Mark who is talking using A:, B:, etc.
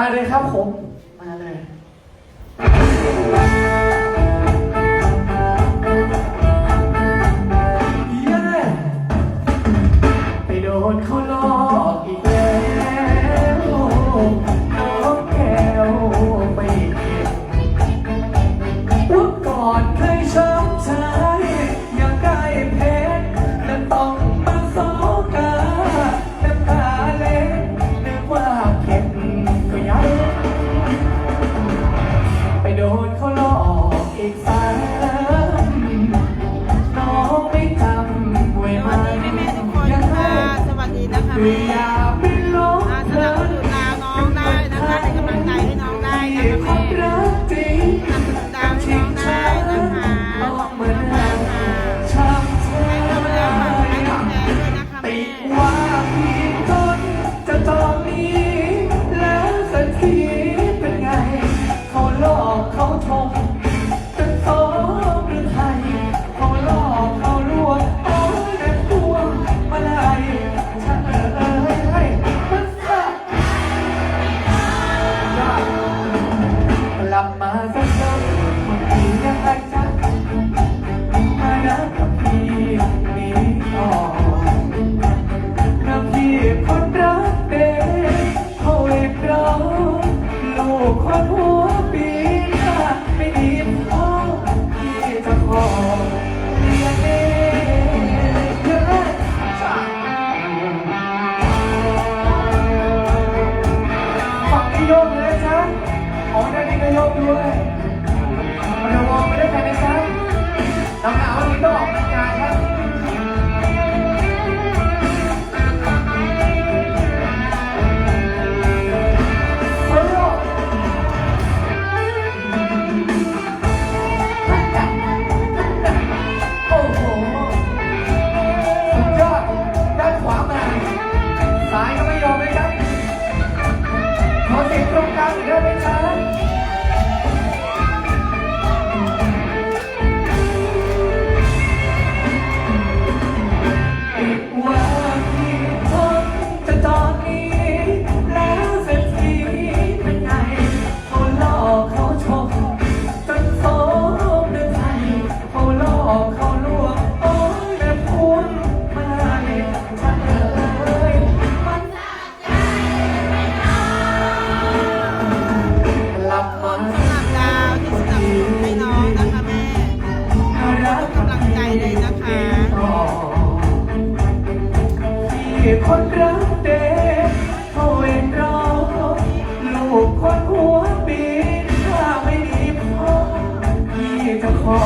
A: มาเลยครับผม มาเลยเย้ไปโดนเขาหลอกอีกแล้วน้องแกวไปวันกอนเคยช้ำใจอยากได้พชรและต้อง we are. มา
B: สักค
A: รั้งบา
B: ง
A: ทียัง
B: อา
A: จ
B: จะ มด้วยมา
A: ดูวงไปด้วยกันนะครับน้องหนาววันนี้ต้องออกกำลังกายครับซ้ายก็ไม่ยอมนะครับขอเสียงตรงกลางหน่อยได้ไหม คนรักเด็กเขาเอ
B: ง
A: รอลูกคนหัวปีถ้าไม่ดีพอพี่จะขอ